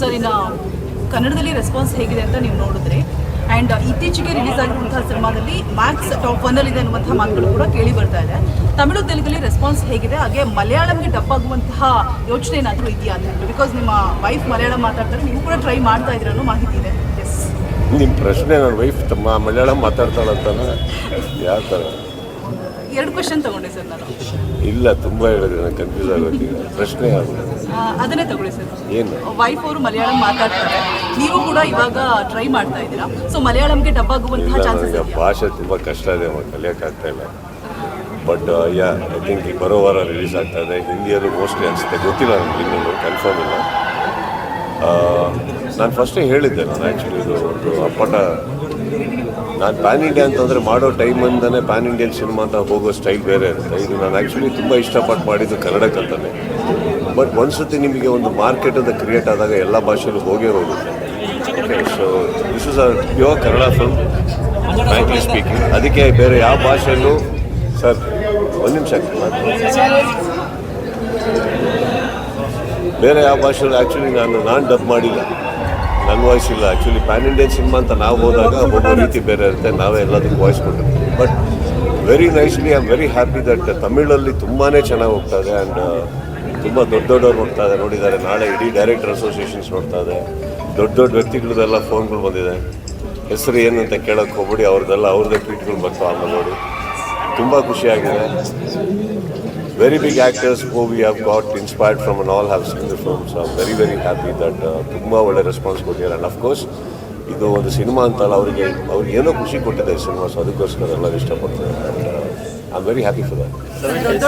Sir ಇನ್ನು ಕನ್ನಡದಲ್ಲಿ response ಹೇಗಿದೆ ಅಂತ ನೀವು ನೋಡಿದ್ರಿ. ಆ್ಯಂಡ್ ಇತ್ತೀಚೆಗೆ ರಿಲೀಸ್ ಆಗಿರುವಂತಹ ಸಿನಿಮಾದಲ್ಲಿ ಮ್ಯಾಕ್ಸ್ ಟಾಪ್ ಒನ್ನಲ್ಲಿದೆ ಅನ್ನುವಂತಹ ಮಾತುಗಳು ಕೂಡ ಕೇಳಿ ಬರ್ತಾ ಇದೆ. ತಮಿಳು ತೆಲುಗಲ್ಲಿ ರೆಸ್ಪಾನ್ಸ್ ಹೇಗಿದೆ? ಹಾಗೆ ಮಲಯಾಳಂಗೆ ಡಬ್ ಆಗುವಂತಹ ಯೋಚನೆ ಏನಾದರೂ ಇದೆಯಾ ಅಂತ ಬಿಕಾಸ್ ನಿಮ್ಮ ವೈಫ್ ಮಲಯಾಳಂ ಮಾತಾಡ್ತಾರೆ ನೀವು ಕೂಡ ಟ್ರೈ ಮಾಡ್ತಾ ಇದ್ದೀರ ಅನ್ನೋ ಮಾಹಿತಿ ಇದೆ. ಎಸ್ ನಿಮ್ಮ ಪ್ರಶ್ನೆ ನನ್ನ ವೈಫ್ ತಮ್ಮ ಮಲಯಾಳಂ ಮಾತಾಡ್ತಾಳಂತಾನೆ ಯಾವ ಥರ ಎರಡು ಕ್ವಶನ್ ತಗೊಂಡೆ ಸರ್ ನಾನು. ಇಲ್ಲ ತುಂಬ ಹೇಳಿದ್ರೆ ನಾನು ಕನ್ಫ್ಯೂಸ್ ಆಗೋದಿಲ್ಲ. ಪ್ರಶ್ನೆ ಯಾವುದು? ಆ, ಅದನ್ನೇ ತಗೊಳ್ಳಿ ಸರ್. ಏನು? ವೈಫ್ ಅವರು ಮಲಯಾಳಂ ಮಾತಾಡ್ತಾರೆ. ನೀವು ಕೂಡ ಇವಾಗ ಟ್ರೈ ಮಾಡ್ತಾ ಇದ್ದೀರಾ? ಸೊ ಮಲಯಾಳಂಗೆ ಡಬ್ ಆಗುವಂತಹ ಚಾನ್ಸಸ್ ಭಾಷೆ ತುಂಬ ಕಷ್ಟ ಇದೆ ಕಲಿಯಕ್ಕಾಗ್ತಾ ಕಲಿಯೋಕ್ಕಾಗ್ತಾ ಇಲ್ಲ. ಬಟ್ ಯಾ ಐ ಥಿಂಕ್ ಈ ಬರೋ ವಾರ ರಿಲೀಸ್ ಆಗ್ತಾ ಇದೆ. ಹಿಂದಿಯಲ್ಲೂ ಮೋಸ್ಟ್ಲಿ ಅನಿಸುತ್ತೆ. ಗೊತ್ತಿಲ್ಲ ನನಗೆ ಇನ್ನೊಂದು ಕನ್ಫರ್ಮ್ ಇಲ್ಲ. ನಾನು ಫಸ್ಟೇ ಹೇಳಿದ್ದೆ ನಾನು ಆ್ಯಕ್ಚುಲಿ ಇದು ಒಂದು ಅಪ್ಪಟ. ನಾನು ಪ್ಯಾನ್ ಇಂಡಿಯಾ ಅಂತಂದರೆ ಮಾಡೋ ಟೈಮಿಂದನೇ ಪ್ಯಾನ್ ಇಂಡಿಯನ್ ಸಿನಿಮಾ ಅಂತ ಹೋಗೋ ಸ್ಟೈಲ್ ಬೇರೆ ಇರುತ್ತೆ. ಇದು ನಾನು ಆ್ಯಕ್ಚುಲಿ ತುಂಬ ಇಷ್ಟಪಟ್ಟು ಮಾಡಿದ್ದು ಕನ್ನಡಕ್ಕಂತಾನೆ. ಬಟ್ ಒಂದ್ಸತಿ ನಿಮಗೆ ಒಂದು ಮಾರ್ಕೆಟ್ ಅಂತ ಕ್ರಿಯೇಟ್ ಆದಾಗ ಎಲ್ಲ ಭಾಷೆಯಲ್ಲೂ ಹೋಗೇ ಹೋಗುತ್ತೆ. So this is a pure Kannada film frankly speaking ಅದಕ್ಕೆ ಬೇರೆ ಯಾವ ಭಾಷೆಯಲ್ಲೂ ಸರ್ ಒಂದು ನಿಮಿಷ ಬೇರೆ ಯಾವ ಭಾಷೆಯಲ್ಲೂ ಆ್ಯಕ್ಚುಲಿ ನಾನು ನಾನು ಡಬ್ ಮಾಡಿಲ್ಲ. ನನ್ನ ವಾಯ್ಸ್ ಇಲ್ಲ. ಆ್ಯಕ್ಚುಲಿ ಪ್ಯಾನ್ ಇಂಡಿಯನ್ ಸಿನಿಮಾ ಅಂತ ನಾವು ಹೋದಾಗ ಹೋಗೋ ರೀತಿ ಬೇರೆ ಇರುತ್ತೆ. ನಾವೇ ಎಲ್ಲದಕ್ಕೂ ವಾಯ್ಸ್ ಕೊಟ್ಟಿರ್ತೀವಿ. But very nicely I am very happy that ತಮಿಳಲ್ಲಿ ತುಂಬಾ ಚೆನ್ನಾಗಿ ಹೋಗ್ತಾ ಇದೆ. ಆ್ಯಂಡ್ ತುಂಬ ದೊಡ್ಡ ದೊಡ್ಡವ್ರು ನೋಡ್ತಾ ಇದೆ ನೋಡಿದ್ದಾರೆ. ನಾಳೆ ಇಡೀ ಡೈರೆಕ್ಟರ್ ಅಸೋಸಿಯೇಷನ್ಸ್ ನೋಡ್ತಾ ಇದೆ. ದೊಡ್ಡ ದೊಡ್ಡ ವ್ಯಕ್ತಿಗಳದೆಲ್ಲ ಫೋನ್ಗಳು ಬಂದಿದೆ. ಹೆಸರು ಏನು ಅಂತ ಕೇಳೋಕ್ಕೆ ಹೋಗ್ಬಿಡಿ, ಅವ್ರದ್ದೆಲ್ಲ ಅವ್ರದ್ದೇ ಟ್ವೀಟ್ಗಳು ಬರ್ತಾವೆ ಆಮೇಲೆ ನೋಡಿ. ತುಂಬ ಖುಷಿಯಾಗಿದೆ. Very big actors who we have got inspired from and all have seen the films am very very happy that ತುಂಬ ಒಳ್ಳೆ ರೆಸ್ಪಾನ್ಸ್ ಕೊಟ್ಟಿದ್ದಾರೆ. ಆ್ಯಂಡ್ ಅಫ್ಕೋರ್ಸ್ ಇದು ಒಂದು ಸಿನಿಮಾ ಅಂತಲ್ಲ, ಅವರಿಗೆ, ಅವ್ರಿಗೆ ಏನೋ ಖುಷಿ ಕೊಟ್ಟಿದೆ ಸಿನಿಮಾ ಸೊ ಅದಕ್ಕೋಸ್ಕರ ಎಲ್ಲ ಇಷ್ಟಪಡ್ತಾರೆ and I am very happy for that